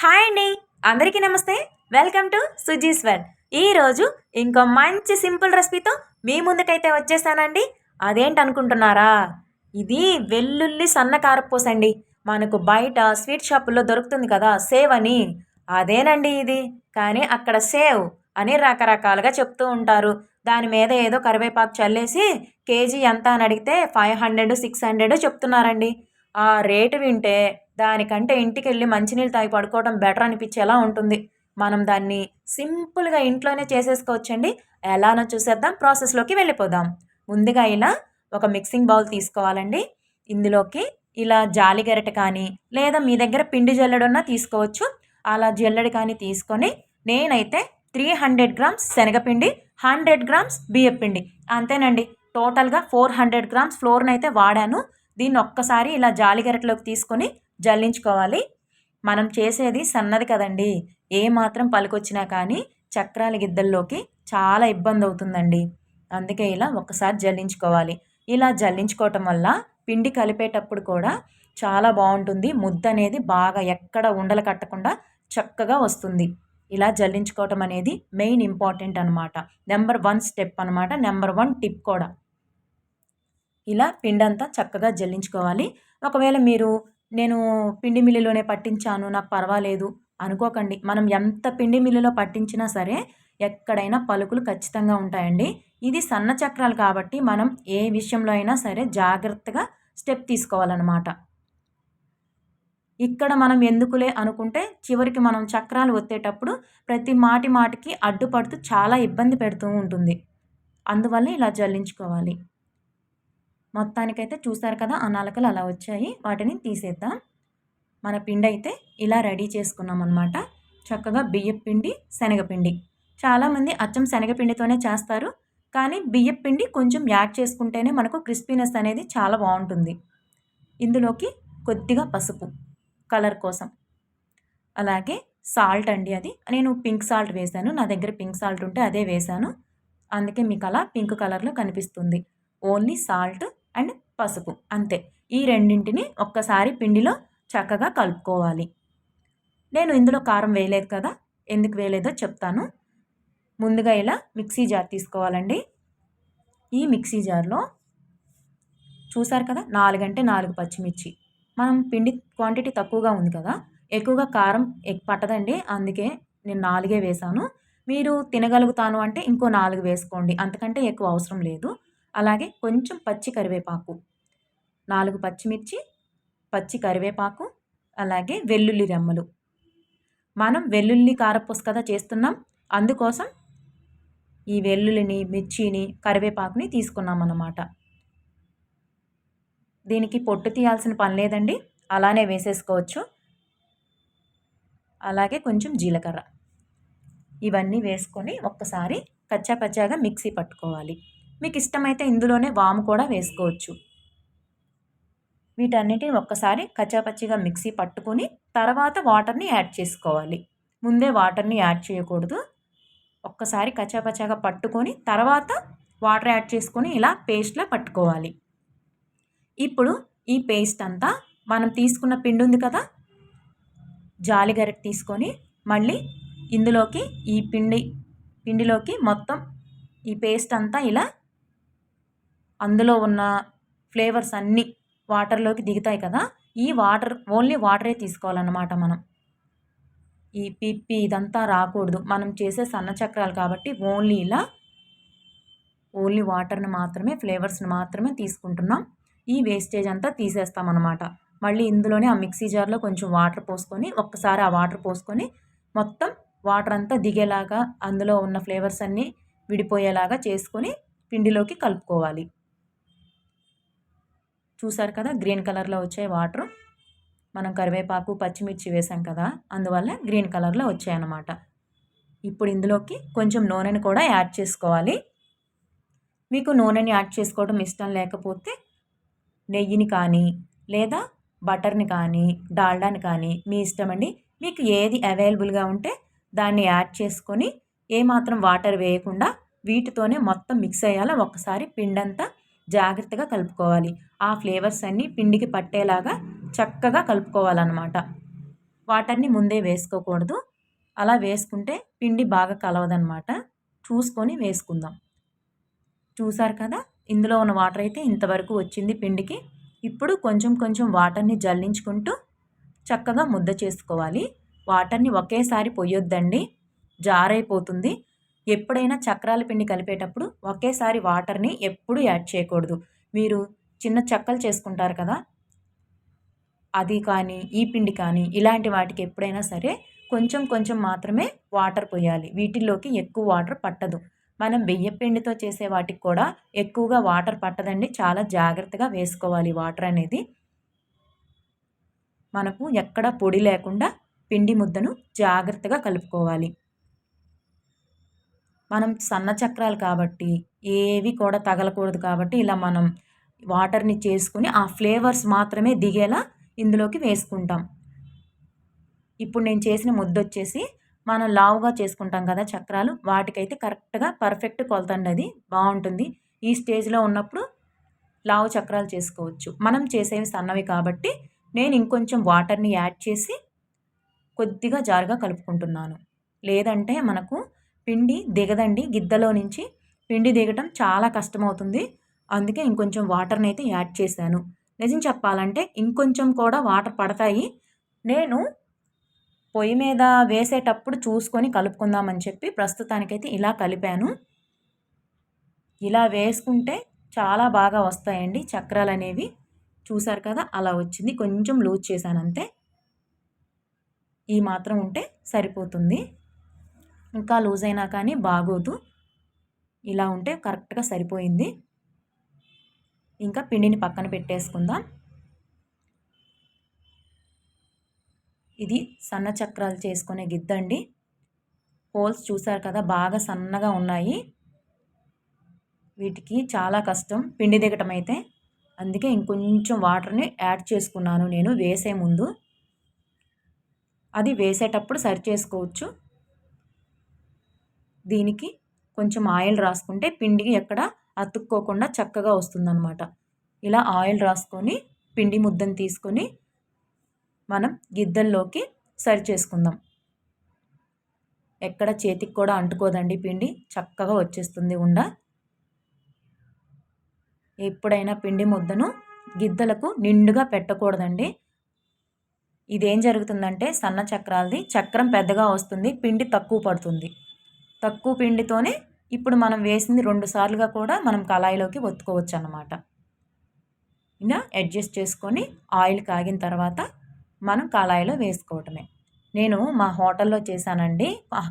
Hi అండి. అందరికీ నమస్తే. వెల్కమ్ టు సుజీస్ వరల్డ్ ఈరోజు ఇంకో మంచి సింపుల్ రెసిపీతో మీ ముందుకైతే వచ్చేసానండి. అదేంటి అనుకుంటున్నారా ఇది వెల్లుల్లి సన్న కారపూస అండి మనకు బయట స్వీట్ షాపుల్లో దొరుకుతుంది కదా సేవ్ అని. అదేనండి ఇది. కానీ అక్కడ సేవ్ అని రకరకాలుగా చెప్తూ ఉంటారు. దాని మీద ఏదో కరివేపాకు చల్లేసి కేజీ ఎంత అని అడిగితే ఫైవ్ హండ్రెడ్ సిక్స్ హండ్రెడ్ చెప్తున్నారండి. ఆ రేటు వింటే దానికంటే ఇంటికి వెళ్ళి మంచినీళ్ళు తాగి పడుకోవడం బెటర్ అనిపించేలా ఉంటుంది. మనం దాన్ని సింపుల్గా ఇంట్లోనే చేసేసుకోవచ్చండి. ఎలానో చూసేద్దాం ప్రాసెస్లోకి వెళ్ళిపోదాం. ముందుగా ఇలా ఒక మిక్సింగ్ బౌల్ తీసుకోవాలండి. ఇందులోకి ఇలా జాలి గరిటె కానీ లేదా మీ దగ్గర పిండి జల్లెడున్నా తీసుకోవచ్చు. అలా జల్లెడి కానీ తీసుకొని నేనైతే త్రీ హండ్రెడ్ గ్రామ్స్ శనగపిండి హండ్రెడ్ గ్రామ్స్ బియ్యపిండి అంతేనండి టోటల్గా ఫోర్ హండ్రెడ్ గ్రామ్స్ ఫ్లోర్ని అయితే వాడాను. దీన్ని ఒక్కసారి ఇలా జాలి గరిటెలోకి తీసుకొని జల్లించుకోవాలి. మనం చేసేది సన్నది కదండి. ఏ మాత్రం పలుకొచ్చినా కానీ చక్రాల గిద్దల్లోకి చాలా ఇబ్బంది అవుతుందండి అందుకే ఇలా ఒక్కసారి జల్లించుకోవాలి. ఇలా జల్లించుకోవటం వల్ల పిండి కలిపేటప్పుడు కూడా చాలా బాగుంటుంది. ముద్ద అనేది బాగా ఎక్కడ ఉండలు కట్టకుండా చక్కగా వస్తుంది. ఇలా జల్లించుకోవటం అనేది మెయిన్ ఇంపార్టెంట్ అనమాట నెంబర్ వన్ స్టెప్ అనమాట నెంబర్ వన్ టిప్ కూడా. ఇలా పిండంతా చక్కగా జల్లించుకోవాలి. ఒకవేళ మీరు నేను పిండి మిల్లులోనే పట్టించాను నాకు పర్వాలేదు. అనుకోకండి. మనం ఎంత పిండి మిల్లులో పట్టించినా సరే ఎక్కడైనా పలుకులు ఖచ్చితంగా ఉంటాయండి. ఇది సన్న చక్రాలు కాబట్టి మనం ఏ విషయంలో అయినా సరే జాగ్రత్తగా స్టెప్ తీసుకోవాలన్నమాట. ఇక్కడ మనం ఎందుకులే అనుకుంటే చివరికి మనం చక్రాలు ఒత్తేటప్పుడు ప్రతి మాటి మాటికి అడ్డుపడుతూ చాలా ఇబ్బంది పెడుతూ ఉంటుంది. అందువల్ల ఇలా జల్లించుకోవాలి. మొత్తానికైతే చూసారు కదా ఆ నలకలు అలా వచ్చాయి. వాటిని తీసేద్దాం. మన పిండి అయితే ఇలా రెడీ చేసుకున్నాం అనమాట చక్కగా బియ్యపు పిండి శనగపిండి. చాలామంది అచ్చం శనగపిండితోనే చేస్తారు. కానీ బియ్యపు పిండి కొంచెం యాడ్ చేసుకుంటేనే మనకు క్రిస్పీనెస్ అనేది చాలా బాగుంటుంది. ఇందులోకి కొద్దిగా పసుపు కలర్ కోసం. అలాగే సాల్ట్ అండి అది. నేను పింక్ సాల్ట్ వేశాను. నా దగ్గర పింక్ సాల్ట్ ఉంటే అదే వేశాను. అందుకే మీకు అలా పింక్ కలర్లో కనిపిస్తుంది. ఓన్లీ సాల్ట్ అండ్ పసుపు. అంతే. ఈ రెండింటిని ఒక్కసారి పిండిలో చక్కగా కలుపుకోవాలి. నేను ఇందులో కారం వేయలేదు కదా? ఎందుకు వేయలేదో చెప్తాను. ముందుగా ఇలా మిక్సీ జార్ తీసుకోవాలండి. ఈ మిక్సీ జార్లో చూసారు కదా? నాలుగంటే నాలుగు పచ్చిమిర్చి. మనం పిండి క్వాంటిటీ తక్కువగా ఉంది కదా? ఎక్కువగా కారం పట్టదండి. అందుకే నేను నాలుగే వేసాను మీరు తినగలుగుతాను అంటే ఇంకో నాలుగు వేసుకోండి. అంతకంటే ఎక్కువ అవసరం లేదు. అలాగే కొంచెం పచ్చి కరివేపాకు. నాలుగు పచ్చిమిర్చి పచ్చి కరివేపాకు అలాగే వెల్లుల్లి రెమ్మలు. మనం వెల్లుల్లి కారపూస కదా చేస్తున్నాం. అందుకోసం ఈ వెల్లుల్లిని మిర్చిని కరివేపాకుని తీసుకున్నాం అన్నమాట దీనికి పొట్టు తీయాల్సిన పని లేదండి. అలానే వేసేసుకోవచ్చు. అలాగే కొంచెం జీలకర్ర. ఇవన్నీ వేసుకొని ఒక్కసారి కచ్చా పచ్చాగా మిక్సీ పట్టుకోవాలి. మీకు ఇష్టమైతే ఇందులోనే వాము కూడా వేసుకోవచ్చు. వీటన్నిటిని ఒక్కసారి కచ్చాపచ్చిగా మిక్సీ పట్టుకొని తర్వాత వాటర్ని యాడ్ చేసుకోవాలి. ముందే వాటర్ని యాడ్ చేయకూడదు. ఒక్కసారి కచ్చాపచ్చాగా పట్టుకొని తర్వాత వాటర్ యాడ్ చేసుకొని ఇలా పేస్ట్లా పట్టుకోవాలి. ఇప్పుడు ఈ పేస్ట్ అంతా మనం తీసుకున్న పిండి ఉంది కదా జాలి గరిట తీసుకొని మళ్ళీ ఇందులోకి ఈ పిండి పిండిలోకి మొత్తం ఈ పేస్ట్ అంతా ఇలా అందులో ఉన్న ఫ్లేవర్స్ అన్నీ వాటర్లోకి దిగుతాయి కదా ఈ వాటర్ ఓన్లీ వాటరే తీసుకోవాలన్నమాట మనం. ఈ పిప్పి ఇదంతా రాకూడదు. మనం చేసే సన్న చక్రాలు కాబట్టి ఓన్లీ ఇలా ఓన్లీ వాటర్ని మాత్రమే ఫ్లేవర్స్ని మాత్రమే తీసుకుంటున్నాం. ఈ వేస్టేజ్ అంతా తీసేస్తామన్నమాట. మళ్ళీ ఇందులోనే ఆ మిక్సీ జార్లో కొంచెం వాటర్ పోసుకొని ఒక్కసారి ఆ వాటర్ పోసుకొని మొత్తం వాటర్ అంతా దిగేలాగా అందులో ఉన్న ఫ్లేవర్స్ అన్నీ విడిపోయేలాగా చేసుకొని పిండిలోకి కలుపుకోవాలి. చూసారు కదా గ్రీన్ కలర్లో వచ్చే వాటర్. మనం కరివేపాకు పచ్చిమిర్చి వేసాం కదా అందువల్ల గ్రీన్ కలర్లో వచ్చాయన్నమాట. ఇప్పుడు ఇందులోకి కొంచెం నూనెని కూడా యాడ్ చేసుకోవాలి. మీకు నూనెని యాడ్ చేసుకోవడం ఇష్టం లేకపోతే నెయ్యిని కానీ లేదా బటర్ని కానీ డాల్డాని కానీ మీ ఇష్టం అండి. మీకు ఏది అవైలబుల్గా ఉంటే దాన్ని యాడ్ చేసుకొని ఏమాత్రం వాటర్ వేయకుండా వీటితోనే మొత్తం మిక్స్ అయ్యాలా ఒకసారి పిండంతా జాగ్రత్తగా కలుపుకోవాలి. ఆ ఫ్లేవర్స్ అన్నీ పిండికి పట్టేలాగా చక్కగా కలుపుకోవాలన్నమాట. వాటర్ని ముందే వేసుకోకూడదు. అలా వేసుకుంటే పిండి బాగా కలవదనమాట చూసుకొని వేసుకుందాం. చూసారు కదా? ఇందులో ఉన్న వాటర్ అయితే ఇంతవరకు వచ్చింది పిండికి. ఇప్పుడు కొంచెం కొంచెం వాటర్ని జల్లించుకుంటూ చక్కగా ముద్ద చేసుకోవాలి. వాటర్ని ఒకేసారి పొయ్యొద్దండి. జారైపోతుంది. ఎప్పుడైనా చక్రాల పిండి కలిపేటప్పుడు ఒకేసారి వాటర్ని ఎప్పుడు యాడ్ చేయకూడదు. మీరు చిన్న చెక్కలు చేసుకుంటారు కదా? అది కానీ ఈ పిండి కానీ ఇలాంటి వాటికి ఎప్పుడైనా సరే కొంచెం కొంచెం మాత్రమే వాటర్ పోయాలి. వీటిల్లోకి ఎక్కువ వాటర్ పట్టదు. మనం బియ్యపిండితో చేసే వాటికి కూడా ఎక్కువగా వాటర్ పట్టదండి. చాలా జాగ్రత్తగా వేసుకోవాలి. వాటర్ అనేది మనకు ఎక్కడ పొడి లేకుండా పిండి ముద్దను జాగ్రత్తగా కలుపుకోవాలి. మనం సన్న చక్రాలు కాబట్టి ఏవి కూడా తగలకూడదు కాబట్టి ఇలా మనం వాటర్ని చేసుకుని ఆ ఫ్లేవర్స్ మాత్రమే దిగేలా ఇందులోకి వేసుకుంటాం. ఇప్పుడు నేను చేసిన ముద్ద వచ్చేసి మనం లావుగా చేసుకుంటాం కదా చక్రాలు వాటికైతే కరెక్ట్గా పర్ఫెక్ట్ కొలతండి అది బాగుంటుంది. ఈ స్టేజ్లో ఉన్నప్పుడు లావు చక్రాలు చేసుకోవచ్చు. మనం చేసేవి సన్నవి కాబట్టి నేను ఇంకొంచెం వాటర్ని యాడ్ చేసి కొద్దిగా జారుగా కలుపుకుంటున్నాను. లేదంటే మనకు పిండి దిగదండి. గిద్దలో నుంచి పిండి దిగటం చాలా కష్టమవుతుంది. అందుకే ఇంకొంచెం వాటర్ని అయితే యాడ్ చేశాను. నిజం చెప్పాలంటే ఇంకొంచెం కూడా వాటర్ పడతాయి. నేను పొయ్యి మీద వేసేటప్పుడు చూసుకొని కలుపుకుందామని చెప్పి ప్రస్తుతానికైతే ఇలా కలిపాను. ఇలా వేసుకుంటే చాలా బాగా వస్తాయండి చక్రాలు అనేవి చూసారు కదా అలా వచ్చింది. కొంచెం లూజ్ చేశాను అంతే. ఈ మాత్రం ఉంటే సరిపోతుంది. ఇంకా లూజ్ అయినా కానీ బాగోదు. ఇలా ఉంటే కరెక్ట్గా సరిపోయింది. ఇంకా పిండిని పక్కన పెట్టేసుకుందాం. ఇది సన్న చక్రాలు చేసుకునే గిద్దండి హోల్స్ చూసారు కదా బాగా సన్నగా ఉన్నాయి. వీటికి చాలా కష్టం పిండి దిగటం అయితే. అందుకే ఇంకొంచెం వాటర్ని యాడ్ చేసుకున్నాను నేను వేసే ముందు. అది వేసేటప్పుడు సరి చేసుకోవచ్చు. దీనికి కొంచెం ఆయిల్ రాసుకుంటే పిండికి ఎక్కడ అతుక్కోకుండా చక్కగా వస్తుందన్నమాట. ఇలా ఆయిల్ రాసుకొని పిండి ముద్దను తీసుకొని మనం గిద్దల్లోకి సరి చేసుకుందాం. ఎక్కడ చేతికి కూడా అంటుకోదండి పిండి చక్కగా వచ్చేస్తుంది ఉండ. ఎప్పుడైనా పిండి ముద్దను గిద్దలకు నిండుగా పెట్టకూడదండి. ఇదేం జరుగుతుందంటే సన్న చక్రాలది చక్రం పెద్దగా వస్తుంది పిండి తక్కువ పడుతుంది. తక్కువ పిండితోనే ఇప్పుడు మనం వేసింది రెండు సార్లుగా కూడా మనం కళాయిలోకి ఒత్తుకోవచ్చు అన్నమాట ఇలా అడ్జస్ట్ చేసుకొని ఆయిల్ కాగిన తర్వాత మనం కళాయిలో వేసుకోవటమే. నేను మా హోటల్లో చేశానండి.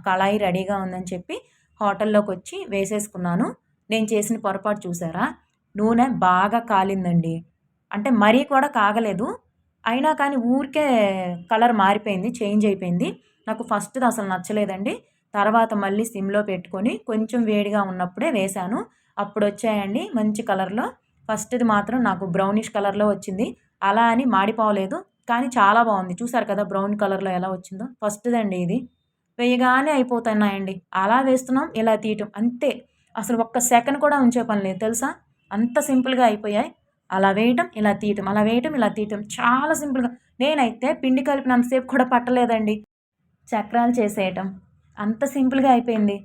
కళాయి రెడీగా ఉందని చెప్పి హోటల్లోకి వచ్చి వేసేసుకున్నాను. నేను చేసిన పొరపాటు చూసారా? నూనె బాగా కాలిందండి. అంటే మరీ కూడా కాగలేదు. అయినా కానీ ఊరికే కలర్ మారిపోయింది చేంజ్ అయిపోయింది. నాకు ఫస్ట్ది అసలు నచ్చలేదండి. తర్వాత మళ్ళీ సిమ్లో పెట్టుకొని కొంచెం వేడిగా ఉన్నప్పుడే వేశాను. అప్పుడు వచ్చాయండి మంచి కలర్లో. ఫస్ట్ది మాత్రం నాకు బ్రౌనిష్ కలర్లో వచ్చింది. అలా అని మాడిపోలేదు కానీ చాలా బాగుంది. చూసారు కదా బ్రౌన్ కలర్లో ఎలా వచ్చిందో? ఫస్ట్ది అండి ఇది. వేయగానే అయిపోతున్నాయండి. అలా వేస్తున్నాం ఇలా తీయటం. అంతే. అసలు ఒక్క సెకండ్ కూడా ఉంచే పని లేదు. తెలుసా? అంత సింపుల్గా అయిపోయాయి. అలా వేయటం ఇలా తీయటం అలా వేయటం ఇలా తీయటం. చాలా సింపుల్గా. నేనైతే పిండి కలిపినంతసేపు కూడా పట్టలేదండి. చక్రాలు చేసేయటం. అంత సింపుల్గా అయిపోయింది.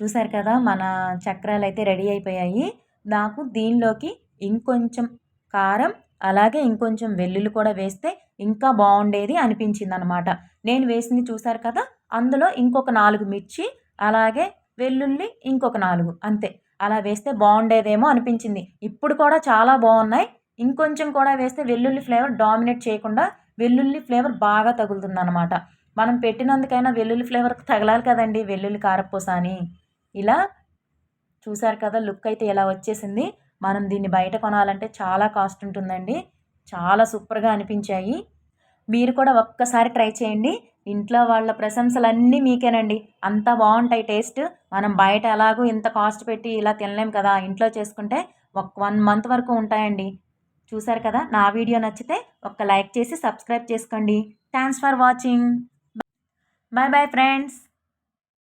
చూసారు కదా మన చక్రాలు అయితే రెడీ అయిపోయాయి. నాకు దీనిలోకి ఇంకొంచెం కారం అలాగే ఇంకొంచెం వెల్లుల్లి కూడా వేస్తే ఇంకా బాగుండేది అనిపించింది అనమాట నేను వేసింది చూసారు కదా అందులో ఇంకొక నాలుగు మిర్చి అలాగే వెల్లుల్లి ఇంకొక నాలుగు అంతే. అలా వేస్తే బాగుండేదేమో అనిపించింది. ఇప్పుడు కూడా చాలా బాగున్నాయి. ఇంకొంచెం కూడా వేస్తే వెల్లుల్లి ఫ్లేవర్ డామినేట్ చేయకుండా వెల్లుల్లి ఫ్లేవర్ బాగా తగులుతుంది అనమాట మనం పెట్టినందుకైనా వెల్లుల్లి ఫ్లేవర్ తగలాలి కదండి వెల్లుల్లి కారపూస అని. ఇలా చూసారు కదా లుక్ అయితే ఎలా వచ్చేసింది. మనం దీన్ని బయట కొనాలంటే చాలా కాస్ట్ ఉంటుందండి. చాలా సూపర్గా అనిపించాయి. మీరు కూడా ఒక్కసారి ట్రై చేయండి. ఇంట్లో వాళ్ళ ప్రశంసలన్నీ మీకేనండి. అంత బాగుంటాయి టేస్ట్. మనం బయట ఎలాగో ఇంత కాస్ట్ పెట్టి ఇలా తినలేం కదా ఇంట్లో చేసుకుంటే ఒక వన్ మంత్ వరకు ఉంటాయండి. చూసారు కదా నా వీడియో నచ్చితే ఒక్క లైక్ చేసి సబ్స్క్రైబ్ చేసుకోండి. Thanks for watching. Bye bye friends